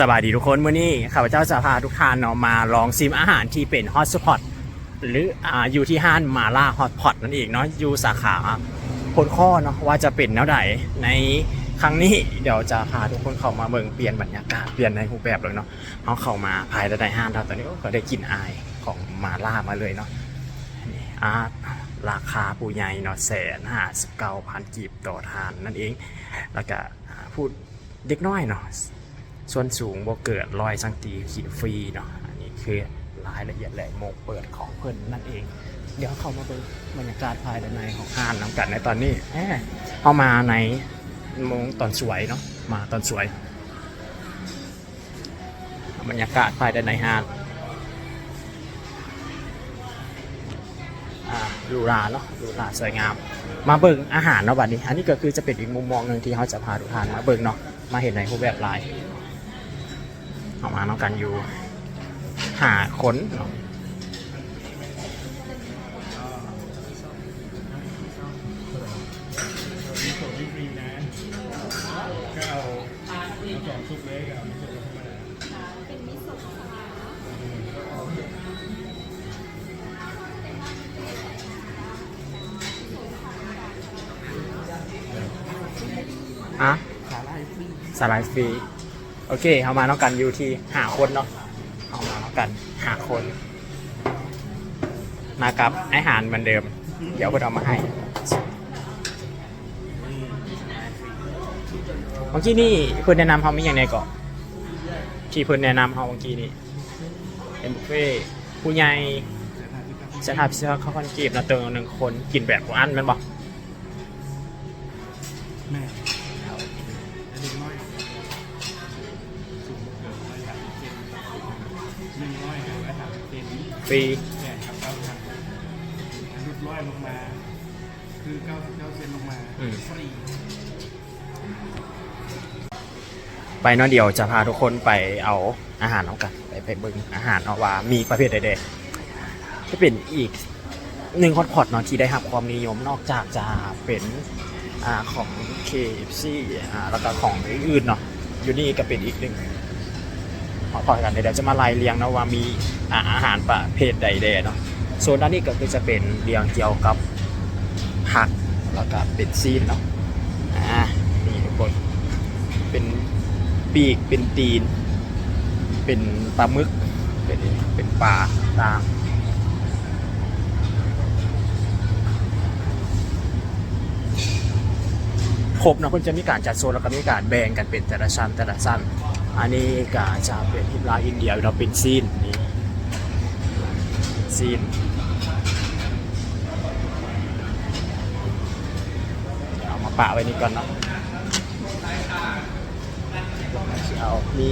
สบายดีทุกคนมื่อนี้ข้าพเจ้าจะพาทุกท่านเนาะมาลองซิมอาหารที่เป็นฮอตสปอตหรืออ่าอยู่ที่ห้านมาล่าฮอตพอตนั่นเองเนาะอยู่สาขาพลข้อเนาะว่าจะเป็นแนวไหนในครั้งนี้เดี๋ยวจะพาทุกคนเข้ามาเบิ่งเปลี่ยนบรรยากาศเปลี่ยนในรูปแบบเลยเนาะเขาเข้ามาภายในห้างเราตอนนี้ก็ได้กลินอายของมาล่ามาเลยเนาะนี่อาราคาปูใหญ่เนาะแสนห้าสิบเก้าพันกีบต่อทานนั่นเอง แล้วก็พูดเด็กน้อยเนาะ ส่วนสูงบ่เกิดรอยสังตีขีดฟรีเนาะอันนี้คือรายละเอียดแหล่โมกเปิดของเพิ่นนั่นเอง เดี๋ยวเข้ามาเป็นบรรยากาศภายในของห้างน้ำกันในตอนนี้แหมเข้ามาในโมงตอนสวยเนาะมาตอนสวย บรรยากาศภายในห้างดูราเนาะดูราสวยงาม มาเบิ่งอาหารเนาะบัดนี้ อันนี้ก็คือจะเป็นอีกมุมมองหนึ่งที่เขาจะพาทุกท่านมาเบิ่งเนาะมาเห็นในรูปแบบลาย ออกมาน้องกันอยู่หาค้นเนาะมีส่งไม่ฟรีนะก็เอาเอาสองซุปเล็กกับมิโซะธรรมดาอะสาหร่ายฟรีสไลด์ฟรี โอเคเขามาน้องกันอยู่ที่หาคนเนาะเอามาน้องกันหาคน มากับอาหารเหมือนเดิม เดี๋ยวเพื่อนเอามาให้เมื่อกี้นี่เพื่อนแนะนำเขามีอย่างไรก่อนที่เพื่อนแนะนำเขาเมื่อกี้นี่เป็นบุฟเฟ่ผู้ใหญ่จะทำพิซซ่าข้าคอนกีบนะเติมหนึ่งคนกินแบบอันมันบอกแม่ นฟรีแก่ครับเก้าพันรุดร้อยลงมา คือเก้าสิบเก้าเซนลงมาอืม ฟรีไปเนาะเดี๋ยวจะพาทุกคนไปเอาอาหารเอากันไปไปเบิ่งอาหารเอาว่ามีประเภทใดๆที่เป็นอีกหนึ่งฮอตพอตเนาะที่ได้รับความนิยมนอกจากจะเป็นอ่าของ KFC อ่าแล้วก็ของอื่นๆเนาะอยู่นี่ก็เป็นอีกหนึ่ง ฮอพอตกันเดี๋ยวจะมาไล่เรียงนะว่ามีอาหารประเภทใดๆเนาะโซนด้านนี้ก็คือจะเป็นเรียงเกี่ยวกับผักแล้วก็เป็นซีนเนาะอ่านี่ทุกคนเป็นปีกเป็นตีน เป็นปลาหมึกเป็นเป็นปลาต่างครบนะคุณจะมีการจัดโซนแล้วก็มีการแบ่งกันเป็นแต่ละชั้นแต่ละชั้น อันนี้ก็จะเป็นฮิปลาอินเดียเราเป็นซีนนี่ซีนเอามาปะไว้นี่ก่อนเนาะเอามี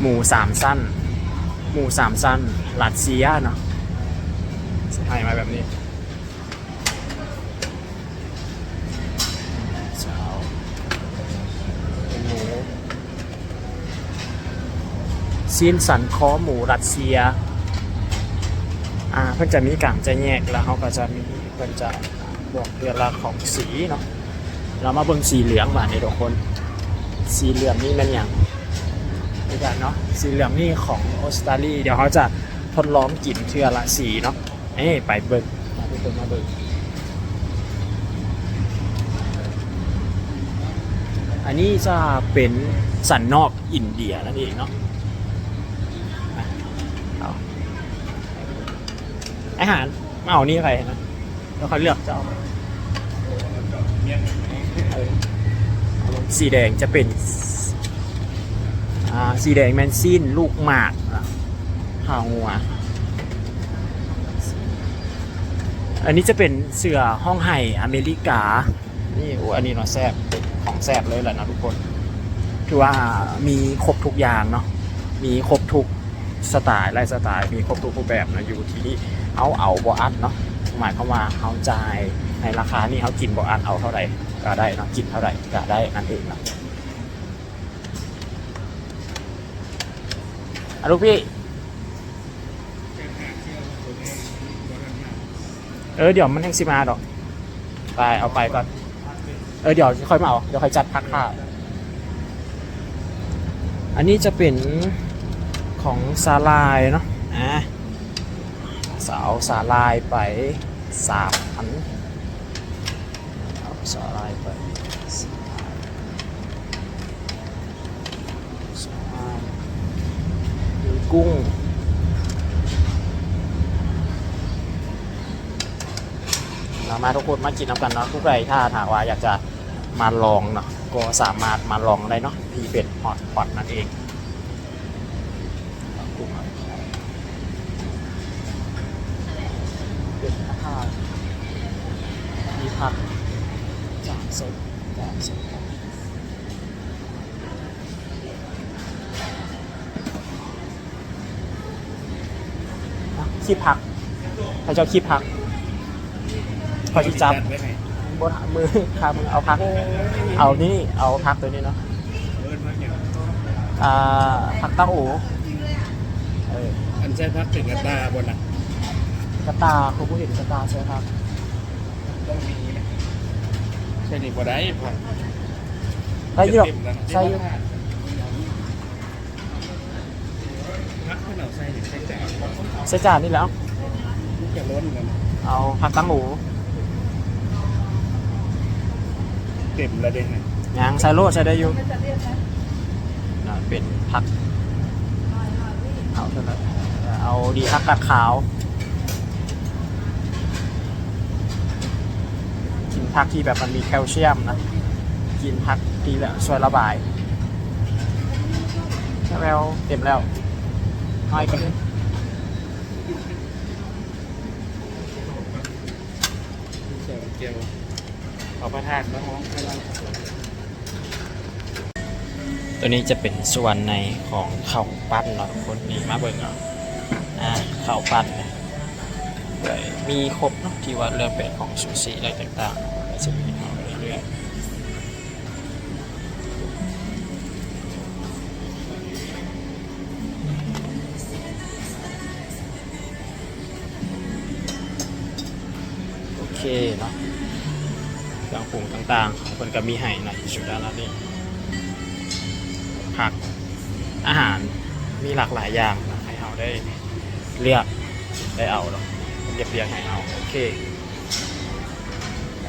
หมูสามสั้น หมูสามสั้นลัดเซียเนาะให้มาแบบนี้ ซีนสันคอหมูรัสเซีย อ่าเพื่อนจะมีการจะแยกแล้วเขาก็จะมีเพื่อนจะบอกเรื่องราวของสีเนาะเรามาเบิ่งสีเหลืองมาในทุกคน สีเหลืองนี่มันอย่างนี่กันเนาะสีเหลืองนี่ของออสตรเลียเดี๋ยวเขาจะทดลองกลิ่นเทือละสีเนาะเอ้ไปเบิ่งมาทุกคนมาเบิ่งอันนี้จะเป็นสันนอกอินเดียนั่นเองเนาะมาเอา อาหารมาเอานี่ไปนะแล้วเขาเลือกจะเอาสีแดงจะเป็นสีแดงแมนซินลูกหมากอะหางัวอันนี้จะเป็นเสือห้องไห่อเมริกา นี่โอ้อันนี้เนาะแซบของแซบเลยแหละนะทุกคน คือว่ามีครบทุกอย่างเนาะ มีครบทุก สไตล์ไลฟ์สไตล์มีครบทุกรูปแบบนะอยู่ที่เอาเอาบอัดเนาะหมายความว่าเขาจ่ายในราคานี่เขากินบอัดเอาเท่าไหร่ก็ได้เนาะกินเท่าไหร่ก็ได้นั่นเองนะอะลูกพี่เออเดี๋ยวมันแห้งซิมาดอกไปเอาไปก่อนเออเดี๋ยวค่อยมาเอาเดี๋ยวค่อยจัดพักค่าอันนี้จะเป็น ของสาลายเนาะอะสาวสาลายไปสามอันเอาสาลายไปสามอันสาลายมีกุ้งเรามาทุกคนมากินน้ำกันเนาะทุกใครถ้าถามว่าอยากจะมาลองเนาะก็สามารถมาลองได้เนาะพีเป็ดฮอตพอตนั่นเอง จานสดจานสดอะขี้ผักพระเจ้าขี้ผักพอที่จับไว้ไหนบนมือขามือเอาพัก เอานี่เอาพักตัวนี้เนาะอ่าพักต้าหูเอออันใช้พักถึงกระตาบนน่ะกระตาคุณผู้เห็นกระตาใช่ไหมครับต้องมีนะ ช่นี่บ่ได้พอใช่อยี่หรอกเต็มแล้วนะใช่อยี่พักขนาดใส่เนี่ยใส่แจกใช่จานนี่แล้วลูกจะล้นกันเอาพักตั้งหูเต็มแล้วเด้งยางใส่โลดใส่ได้อยู่นะเป็นพักเอาเท่านั้นเอาดีพักกัดขาว กินพักที่แบบมันมีแคลเซียมนะ กินพักที่แบบช่วยระบายใช่แล้วเต็มแล้วน้อยกันเจียวเจียวเอาพระธาตุมาห้องตัวนี้จะเป็นส่วนในของข้าวปั้นเนาะทุกคนนี่มาเบิ่งเอาอ่าข้าวปั้นเนี่ยเลยมีครบเนาะที่ว่าเรื่องเป็นของซูชิอะไรต่างๆ ก็จะมีเอาเรื่อยๆโอเคเนาะเครื่องปรุงต่างๆคนก็มีให้นะชุดด้านละนี่ผักอาหารมีหลากหลายอย่างนะให้เราได้เลือกได้เอาเนาะเรียบเรียงให้เอาโอเค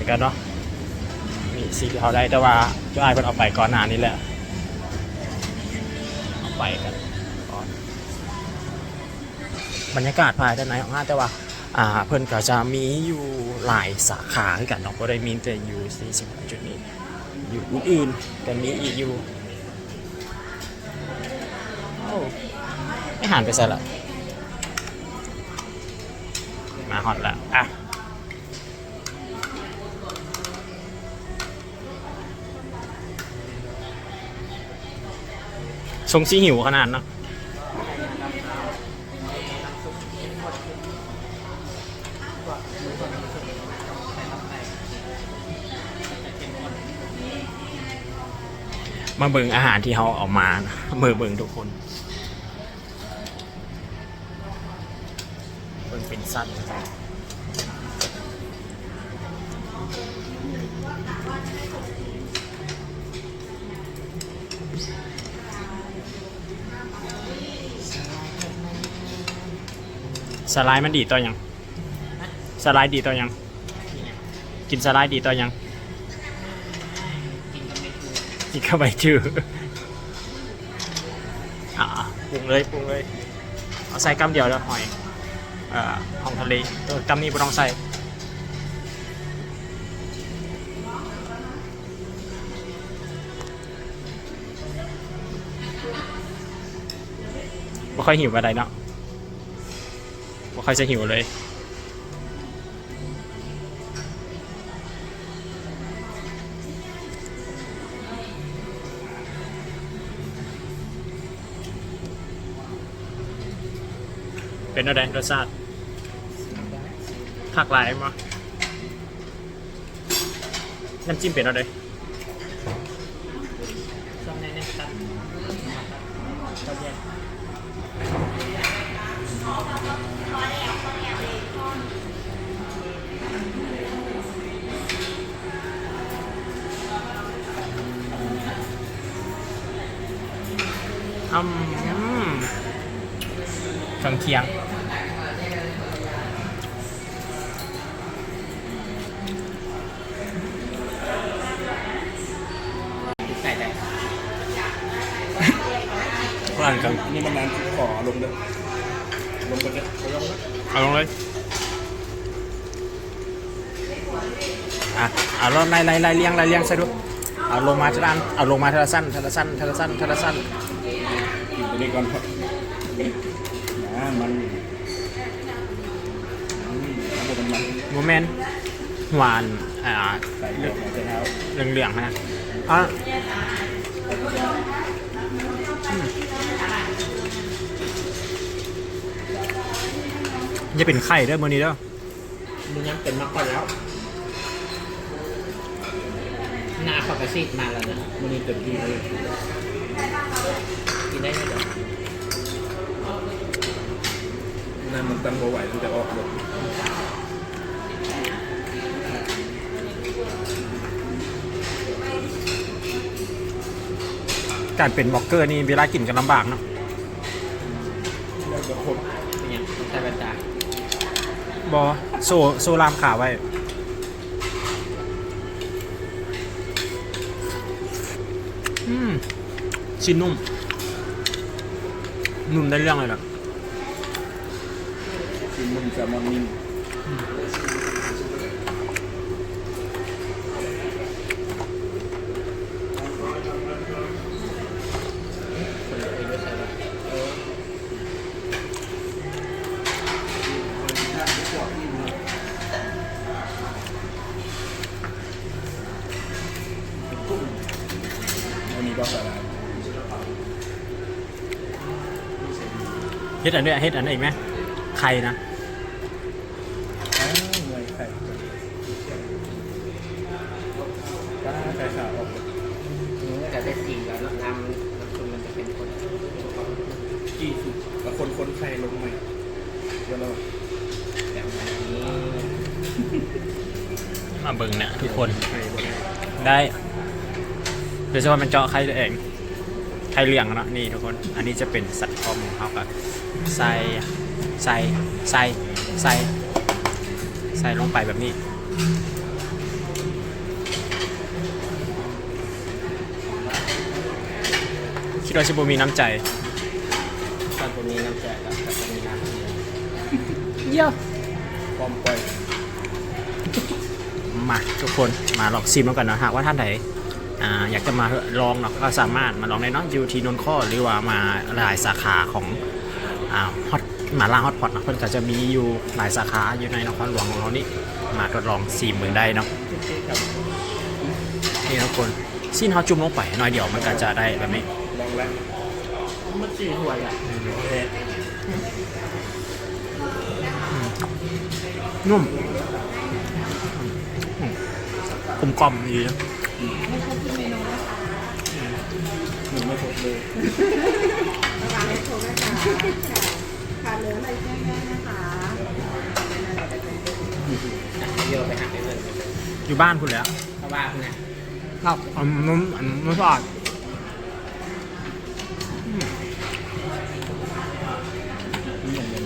กันเนาะมีสีที่เขาได้แต่ว่าเจ้าอายเพิ่นเอาไปก่อนหน้านี้แหละเอาไปกันก่อนบรรยากาศภายด้านในของห้างแต่ว่าอ่าเพิ่นก็จะมีอยู่หลายสาขาคือกันเนาะบ่ได้มีแต่อยู่ที่สิบจุดนี้ อยู่อื่นๆแต่มีอีกอยู่โอ้ไม่หันไปซะละ งซีหิวขนาดเนะมาเบิ่งอาหารที่เขาเอามานะมือเบิ่งทุกคนเบิ่งเป็นสั้น สไลด์มันดีต่อยังสไลด์ดีต่อยัง กินสไลด์ดีต่อยัง กินเข้าไปจืออ่าปรุงเลยปรุงเลยเอาใส่กำเดียวแล้วหอยเอ่อของทะเลเออกำนี้ไม่ต้องใส่ไม่ค่อยหิวอะไรเนาะไม่ ค่อยจะหิวเลย เป็นอะไรรสชาติผักหลายมาน้ำจิ้มเป็นอะไร อืมเครื่องเคียง ใส่ได้ร้านกันนี่มันนานขอลงเลย ลงไปเลยลงเลยเอาลงเลยอะเอาลงไล่ไล่ไล่เลี้ยงไล่เลี้ยงใส่ดูเอาลงมาทีละอันเอาลงมาทีละสั้นทีละสั้นทีละสั้นทีละสั้นกินตัวนี้ก่อนครับนะมันอืมน้ำมันมันโมเมนต์หวานอ่าใส่เลือดใส่เท้าเหลืองๆนะอะ อย่าเป็นไข่เด้อมือนี้เด้อมึงยังเป็นมาก่อนแล้วหน้าเขากระซีดมาแล้วนะมันนี่เต็มที่เลยกินได้ไหมเดี๋ยวนั่นมันตั้งบ่ไหวมันจะออกเลยการเป็นบล็อกเกอร์นี่เวลากินกันลำบากเนาะ บอโซโซลามขาไว้อืมชิ้นนุ่ม นุ่มได้เรื่องเลยล่ะชิ้นนุ่มแซลมอนนิ่ม อันเนี้ยเฮ็ดอันนี้อีกไหมไข่นะอ้าวเงยไข่ป้าไข่ขาวออกเลยมึงก็จะได้จริงแล้วน้ำน้ำซุปมันจะเป็นคนกี่สุดแล้วคนคนไข่ลงใหม่เดี๋ยวเราแบบนี้มาเบิ่งเนี่ยทุกคนไข่บนได้โดยเฉพาะมันเจาะไข่ตัวเอง ไข่เหลืองอะเนาะนี่ทุกคน อันนี้จะเป็นสัตว์คอมของเขาครับใส่ใส่ใส่ใส่ใส่ลงไปแบบนี้คิดว่าชิบูมีน้ำใจตอนตัวนี้น้ำแจกแล้วตอนนี้น้ำเยี่ยปอมปล่อยมาทุกคนมาลองซิมแล้วกันนะหากว่าท่านไหน ออยากจะมาลองเนาะก็สามารถมาลองได้เนาะอยู่ที่นนท์ข้อหรือว่ามาหลายสาขาของอ่าฮอตมาล่าฮอตพอตเนาะเพิ่นก็จะมีอยู่หลายสาขาอยู่ในนครหลวงของเรานี่มาทดลองซีมเมืองได้เนาะนี่ทุกคนสิ้นเขาจุ่มลงไปหน่อยเดียวมันก็จะได้แบบนี้ลองแล้วมันจีหัวอะนุ่มกลมกล่อมดีนะ นึ่งไม่ครบเลยวางในโถนะคะค่ะเหลืออะไรแจ้งได้นะคะโยนไปหักไปเลยอยู่บ้านคุณแล้วเพราะว่าคุณนะครับอันนุ่มอันนุ่มสะอาดนี่อย่างเดียว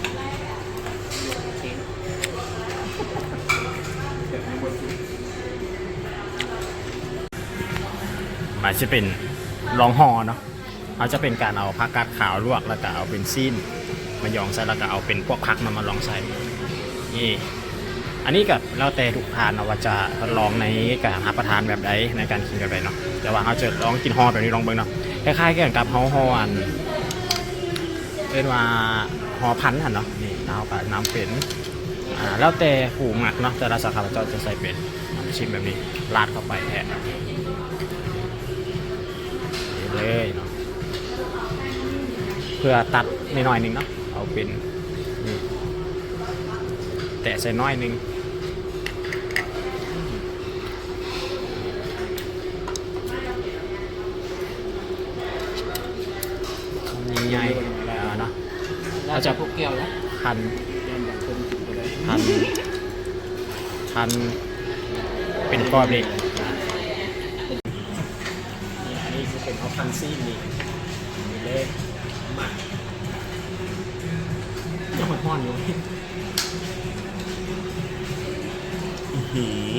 ชิ้นเดี๋ยวให้บนสุดมันจะเป็น ร้องหอเนาะเขาจะเป็นการเอาผักกาดขาวลวกแล้วก็เอาเป็นซีนมายองใส่แล้วก็เอาเป็นพวกผักมามาลองใส่นี่อันนี้ก็แล้วแต่ทุกทานเนาะว่าจะลองในการรับประทานแบบใดในการกินแบบใดเนาะแต่ว่าเขาจะลองกินห่อแบบนี้ลองเบิ่งเนาะคล้ายๆกันกับห่อห่ออันเรียกว่าห่อพันธุ์หันเนาะนี่เอากับน้ำเป็นอ่าแล้วแต่ผูหมักเนาะแต่ละสาขาเราจะใส่เป็นชิมแบบนี้ราดเข้าไปแทน เลยเนาะเพื่อตัดในหน่อยหนึ่งเนาะเอาเป็นนี่แตะใส่น้อยหนึ่งใหญ่ๆแล้วเนาะเราจะพวกเกี่ยวแล้วหั่นย่านบางคนกินก็ได้หั่นหั่นเป็นก้อนเล็ก อันนี้คือเป็นเอาพันซี่นี่เลยหมักยังหอนๆอยู่อื้อหือ